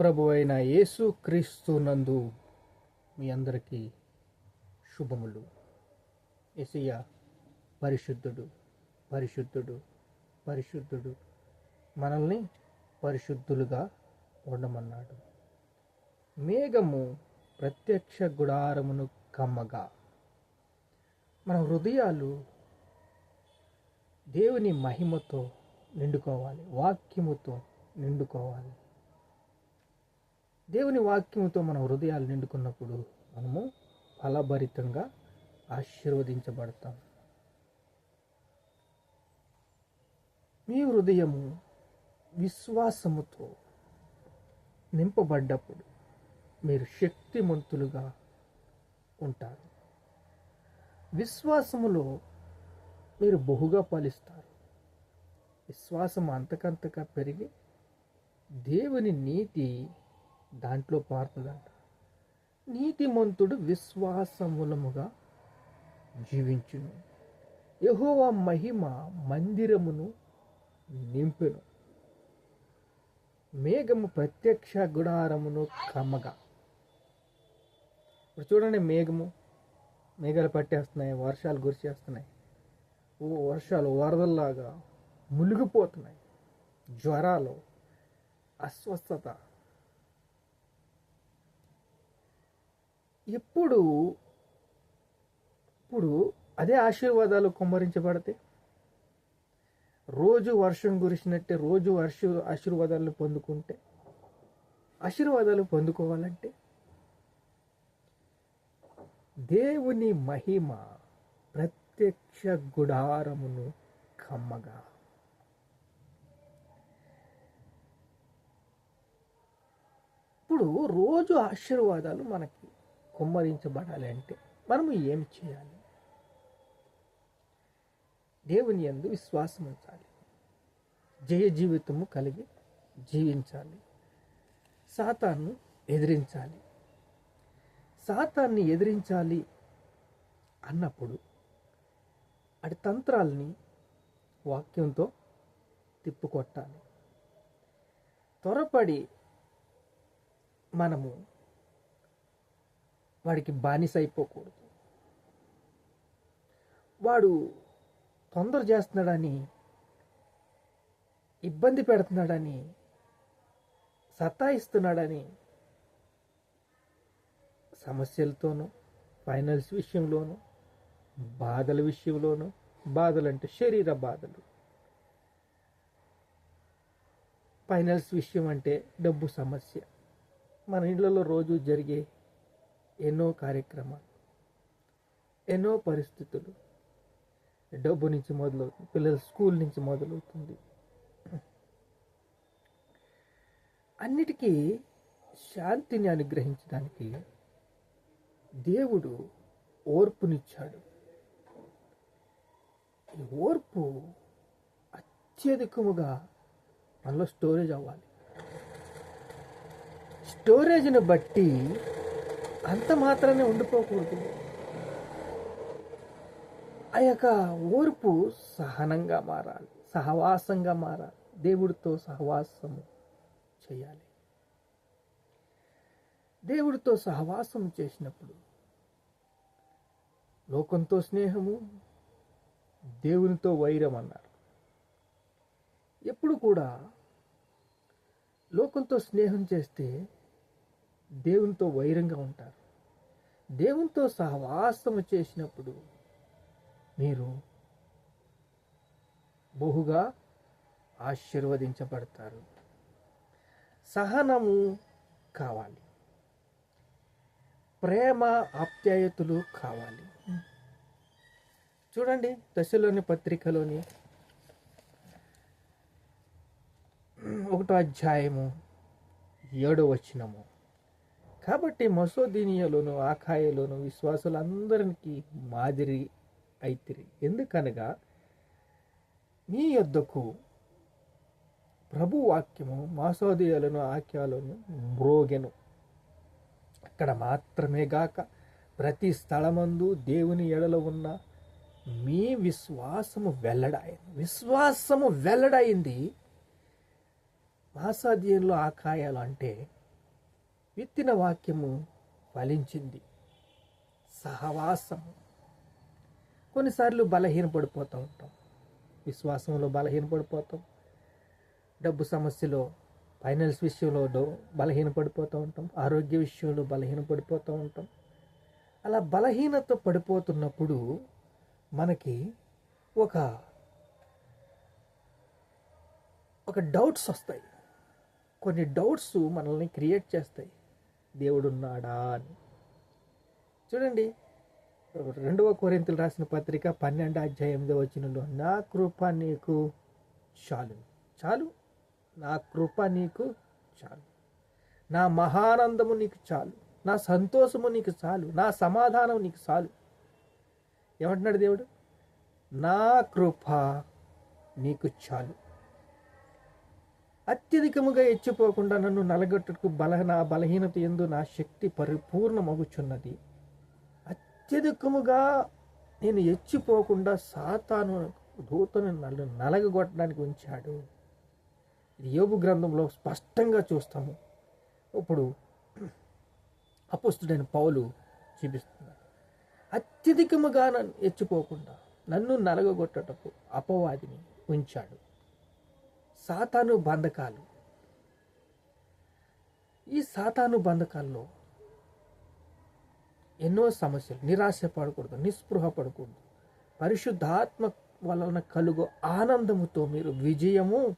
ప్రభు అయిన యేసు క్రీస్తు నందు మీ అందరికీ శుభములు. ఎసయ్య పరిశుద్ధుడు పరిశుద్ధుడు పరిశుద్ధుడు మనల్ని పరిశుద్ధులుగా ఉండమన్నాడు. మేఘము ప్రత్యక్ష గుడారమును కమ్మగా. మన హృదయాలు దేవుని మహిమతో నిండుకోవాలి వాక్యముతో నిండుకోవాలి. దేవుని వాక్యంతో మన హృదయాలు నిండుకున్నప్పుడు మనము ఫలభరితంగా ఆశీర్వదించబడతాం. మీ హృదయము విశ్వాసముతో నింపబడ్డప్పుడు మీరు శక్తిమంతులుగా ఉంటారు. విశ్వాసములో మీరు బహుగా ఫలిస్తారు. విశ్వాసం అంతకంతగా పెరిగి దేవుని నీతి దాంట్లో పారుతుందంట. నీతిమంతుడు విశ్వాసమూలముగా జీవించును. యహోవా మహిమ మందిరమును నింపెను. మేఘము ప్రత్యక్ష గుడారమును కమ్మగా. ఇప్పుడు చూడండి మేఘము. మేఘాలు పట్టేస్తున్నాయి వర్షాలు గురిచేస్తున్నాయి ఓ వర్షాలు వరదల్లాగా మునిగిపోతున్నాయి. జ్వరాలు అస్వస్థత ఎప్పుడు ఇప్పుడు అదే ఆశీర్వాదాలు కుమ్మరించబడతాయి రోజు వర్షం కురిసినట్టే రోజు వర్ష ఆశీర్వాదాలు పొందుకుంటే? ఆశీర్వాదాలు పొందుకోవాలంటే? దేవుని మహిమ ప్రత్యక్ష గుడారమును కమ్మగా. ఇప్పుడు రోజు ఆశీర్వాదాలు మనకి కుమ్మరించబడాలి అంటే మనము ఏమి చేయాలి? దేవుని యందు విశ్వాసం ఉంచాలి. జయ జీవితము కలిగి జీవించాలి. సాతాన్ని ఎదిరించాలి. సాతాన్ని ఎదిరించాలి అన్నప్పుడు అడి తంత్రాల్ని వాక్యంతో తిప్పుకొట్టాలి. త్వరపడి మనము వాడికి బానిస అయిపోకూడదు. వాడు తొందర చేస్తున్నాడని ఇబ్బంది పెడుతున్నాడని సతాయిస్తున్నాడని సమస్యలతోనూ ఫైనల్స్ విషయంలోనూ బాధల విషయంలోనూ బాధలు అంటే శరీర బాధలు. ఫైనల్స్ విషయం అంటే డబ్బు సమస్య. మన ఇళ్ళలో రోజు జరిగే ఎన్నో కార్యక్రమాలు ఎన్నో పరిస్థితులు. డబ్బు నుంచి మొదలవుతుంది పిల్లల స్కూల్ నుంచి మొదలవుతుంది. అన్నిటికీ శాంతిని అనుగ్రహించడానికి దేవుడు ఓర్పునిచ్చాడు. ఈ ఓర్పు అత్యధికముగా మనలో స్టోరేజ్ అవ్వాలి. స్టోరేజ్ని బట్టి అంత మాత్రమే ఉండిపోకూడదు. ఆ యొక్క ఓర్పు సహనంగా మారాలి సహవాసంగా మారాలి దేవుడితో సహవాసము చేయాలి. దేవుడితో సహవాసం చేసినప్పుడు లోకంతో స్నేహము దేవునితో వైరం అన్నారు. ఎప్పుడు కూడా లోకంతో స్నేహం చేస్తే దేవునితో వైరంగా ఉంటారు. దేవునితో సహవాసము చేసినప్పుడు మీరు బహుగా ఆశీర్వదించబడతారు. సహనము కావాలి. ప్రేమ ఆప్యాయతలు కావాలి. చూడండి దశలోని పత్రికలోని ఒకటో అధ్యాయము ఏడో వచ్చినము కాబట్టి మసోదీనియలోను ఆఖాయలోను విశ్వాసులందరికీ మాదిరి అయితిరి. ఎందుకనగా మీ యొద్దకు ప్రభు వాక్యము మాసోదీయులను ఆఖ్యాలను మ్రోగెను. అక్కడ మాత్రమే గాక ప్రతి స్థలమందు దేవుని ఎడలో ఉన్న మీ విశ్వాసము వెల్లడాయింది విశ్వాసము వెల్లడైంది మాసాధ్యంలో ఆకాయాలు అంటే విత్తిన వాక్యము ఫలించింది. సహవాసం కొన్నిసార్లు బలహీనపడిపోతూ ఉంటాం. విశ్వాసంలో బలహీనపడిపోతాం. డబ్బు సమస్యలో ఫైనాన్స్ విషయంలో బలహీనపడిపోతూ ఉంటాం. ఆరోగ్య విషయంలో బలహీనపడిపోతూ ఉంటాం. అలా బలహీనత పడిపోతున్నప్పుడు మనకి ఒక ఒక డౌట్స్ వస్తాయి. కొన్ని డౌట్స్ మనల్ని క్రియేట్ చేస్తాయి. దేవుడున్నాడా అని. చూడండి రెండవ కోరింతలు రాసిన పత్రిక పన్నెండు అధ్యాయంలో ఎనిమిదో నా కృప నీకు చాలు. చాలు? నా కృప నీకు చాలు. నా మహానందము నీకు చాలు. నా సంతోషము నీకు చాలు. నా సమాధానం నీకు చాలు. ఏమంటున్నాడు దేవుడు? నా కృప నీకు చాలు. అత్యధికముగా ఎచ్చిపోకుండా నన్ను నలగొట్టుకు బల నా బలహీనత ఎందు నా శక్తి పరిపూర్ణమగుచున్నది. అత్యధికముగా నేను ఎచ్చిపోకుండా సాతాను దూతను నన్ను నలగగొట్టడానికి ఉంచాడు. ఇది యోగు గ్రంథంలో స్పష్టంగా చూస్తాము. ఇప్పుడు అపుస్తుడైన పౌలు చూపిస్తున్నాడు. అత్యధికముగా నన్ను ఎచ్చిపోకుండా నన్ను నలగగొట్టటకు అపవాదిని ఉంచాడు. సాతాను బంధకాలు. ఈ సాతాను బంధకాల్లో ఎన్నో సమస్యలు. నిరాశ పడకూడదు నిస్పృహ పడకూడదు పరిశుద్ధాత్మ వలన కలుగు ఆనందముతో మీరు విజయము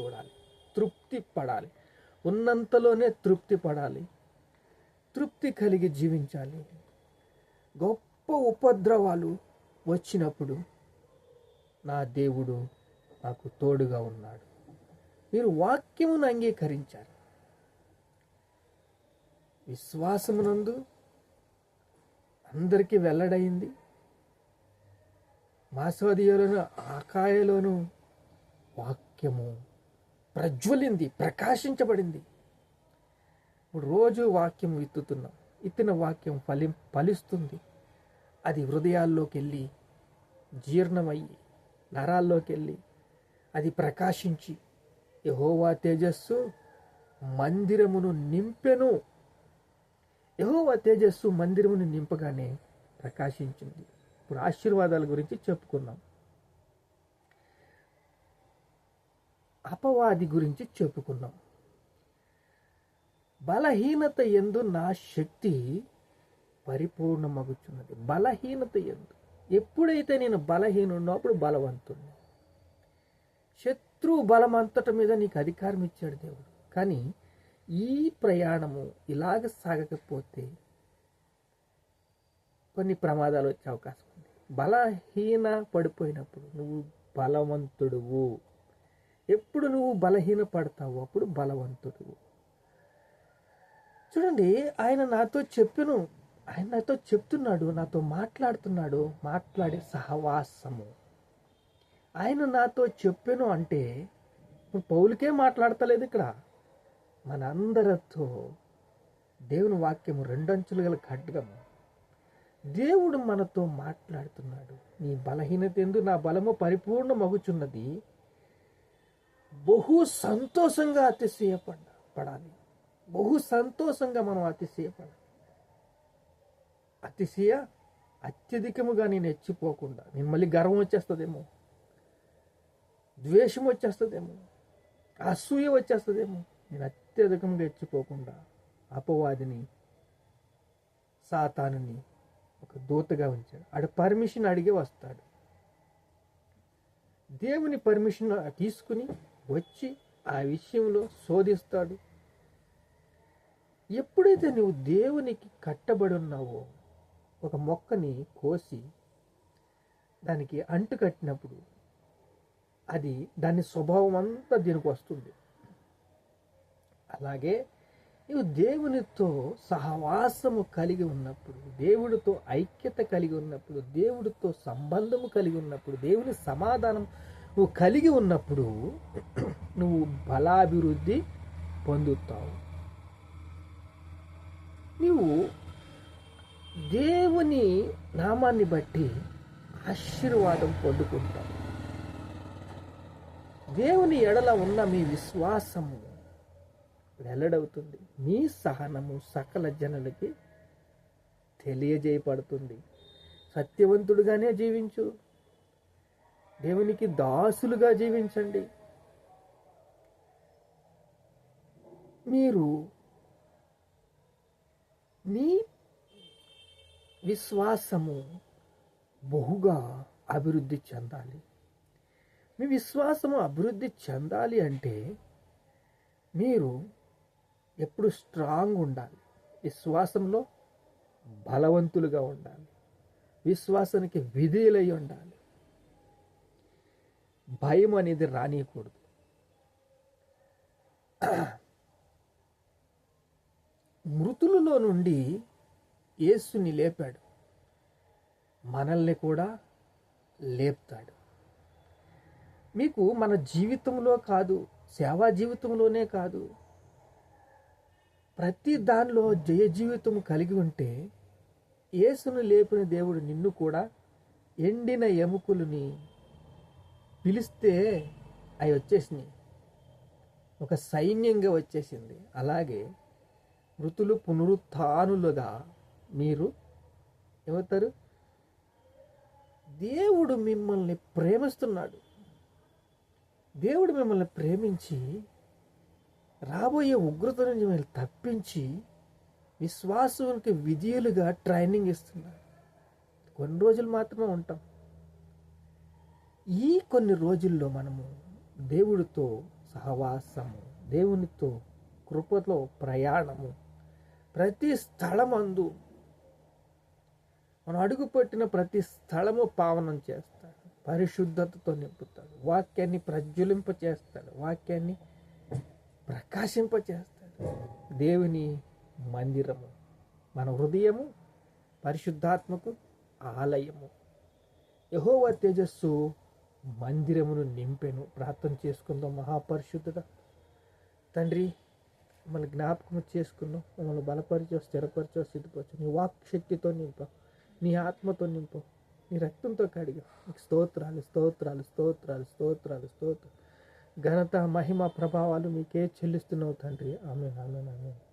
చూడాలి. తృప్తి పడాలి. ఉన్నంతలోనే తృప్తి పడాలి. తృప్తి కలిగి జీవించాలి. గొప్ప ఉపద్రవాలు వచ్చినప్పుడు నా దేవుడు నాకు తోడుగా ఉన్నాడు. మీరు వాక్యమును అంగీకరించారు. విశ్వాసమునందు అందరికీ వెల్లడైంది. మాసోదీయులను ఆకాయలోను వాక్యము ప్రజ్వలింది ప్రకాశించబడింది. ఇప్పుడు రోజు వాక్యం విత్తుతున్నాం. ఇత్తిన వాక్యం ఫలి ఫలిస్తుంది. అది హృదయాల్లోకి వెళ్ళి జీర్ణమయ్యి నరాల్లోకి వెళ్ళి అది ప్రకాశించి. యహోవా తేజస్సు మందిరమును నింపెను. యహోవా తేజస్సు మందిరమును నింపగానే ప్రకాశించింది. ఇప్పుడు ఆశీర్వాదాల గురించి చెప్పుకున్నాం. అపవాది గురించి చెప్పుకున్నాం. బలహీనత ఎందు నా శక్తి పరిపూర్ణమగుచున్నది. బలహీనత ఎందు. ఎప్పుడైతే నేను బలహీనున్నో అప్పుడు బలవంతుణ్ణి. శత్రు బలం అంతట మీద నీకు అధికారం ఇచ్చాడు దేవుడు. కానీ ఈ ప్రయాణము ఇలాగ సాగకపోతే కొన్ని ప్రమాదాలు వచ్చే అవకాశం ఉంది. బలహీన పడిపోయినప్పుడు నువ్వు బలవంతుడువు. ఎప్పుడు నువ్వు బలహీన పడతావు అప్పుడు బలవంతుడు చూడండి ఆయన నాతో చెప్పిను. ఆయన నాతో చెప్తున్నాడు నాతో మాట్లాడుతున్నాడు మాట్లాడే సహవాసము. ఆయన నాతో చెప్పాను అంటే ఇప్పుడు పౌలకే మాట్లాడతలేదు ఇక్కడ. మనందరితో దేవుని వాక్యము రెండంచులు గల ఖడ్గము. దేవుడు మనతో మాట్లాడుతున్నాడు. నీ బలహీనత ఎందు నా బలము పరిపూర్ణ మగుచున్నది. బహు సంతోషంగా అతిశయపడ పడాలి బహు సంతోషంగా మనం అతిశయపడాలి అతిశయ అత్యధికముగా నేను ఎచ్చిపోకుండా. నేను మళ్ళీ గర్వం వచ్చేస్తుందేమో. ద్వేషం వచ్చేస్తుందేమో అసూయ వచ్చేస్తుందేమో నేను అత్యధికంగా ఎచ్చిపోకుండా అపవాదిని సాతానుని ఒక దూతగా ఉంచాడు. ఆడు పర్మిషన్ అడిగి వస్తాడు. దేవుని పర్మిషన్ తీసుకుని వచ్చి ఆ విషయంలో శోధిస్తాడు. ఎప్పుడైతే నువ్వు దేవునికి కట్టబడి ఉన్నావో ఒక మొక్కని కోసి దానికి అంటు కట్టినప్పుడు అది దాని స్వభావం అంతా దీనికి వస్తుంది. అలాగే నీవు దేవునితో సహవాసము కలిగి ఉన్నప్పుడు దేవుడితో ఐక్యత కలిగి ఉన్నప్పుడు దేవుడితో సంబంధము కలిగి ఉన్నప్పుడు దేవుని సమాధానం నువ్వు కలిగి ఉన్నప్పుడు నువ్వు బలాభివృద్ధి పొందుతావు. నీవు దేవుని నామాన్ని బట్టి ఆశీర్వాదం పొందుకుంటావు. దేవుని ఎడల ఉన్న మీ విశ్వాసము వెల్లడవుతుంది. మీ సహనము సకల జనులకి తెలియజేయబడుతుంది. సత్యవంతుడుగానే జీవించు. దేవునికి దాసులుగా జీవించండి. మీరు మీ విశ్వాసము బహుగా అభివృద్ధి చెందాలి. మీ విశ్వాసము అభివృద్ధి చెందాలి అంటే మీరు ఎప్పుడు స్ట్రాంగ్ ఉండాలి. విశ్వాసంలో బలవంతులుగా ఉండాలి. విశ్వాసానికి విధేయులై ఉండాలి. భయం అనేది రానియకూడదు. మృతులలో నుండి యేసుని లేపాడు. మనల్ని కూడా లేపుతాడు. మీకు మన జీవితంలో కాదు సేవా జీవితంలోనే కాదు. ప్రతి దానిలో జయ జీవితం కలిగి ఉంటే యేసును లేపిన దేవుడు నిన్ను కూడా ఎండిన ఎముకలని పిలిస్తే అవి వచ్చేసినాయి. ఒక సైన్యంగా వచ్చేసింది. అలాగే మృతులు పునరుత్నులుగా మీరు ఏమవుతారు? దేవుడు మిమ్మల్ని ప్రేమిస్తున్నాడు. దేవుడు మిమ్మల్ని ప్రేమించి రాబోయే ఉగ్రత నుంచి మిమ్మల్ని తప్పించి విశ్వాసానికి విధేయులుగా ట్రైనింగ్ ఇస్తున్నారు. కొన్ని రోజులు మాత్రమే ఉంటాం. ఈ కొన్ని రోజుల్లో మనము దేవుడితో సహవాసము దేవునితో కృపతో ప్రయాణము ప్రతి స్థలమందు మనం అడుగుపెట్టిన ప్రతి స్థలము పావనం చేస్తాం. పరిశుద్ధతతో నింపుతాడు. వాక్యాన్ని ప్రజ్వలింప చేస్తాడు వాక్యాన్ని ప్రకాశింప చేస్తాడు దేవుని మందిరము మన హృదయము పరిశుద్ధాత్మకు ఆలయము. యహోవ తేజస్సు మందిరమును నింపెను. ప్రార్థన చేసుకుందాం. మహాపరిశుద్ధుడ తండ్రి మమ్మల్ని జ్ఞాపకం చేసుకున్నాం మమ్మల్ని బలపరిచో స్థిరపరిచో సిద్ధపరచు నీ వాక్ శక్తితో నింప నీ ఆత్మతో నింపు. నీ రక్తంతో కడిగి. నీకు స్తోత్రాలు స్తోత్రాలు స్తోత్రాలు స్తోత్రాలు స్తోత్ర ఘనత మహిమ ప్రభావాలు మీకే చెల్లిస్తున్నావు తండ్రి. ఆమె ఆమె ఆమె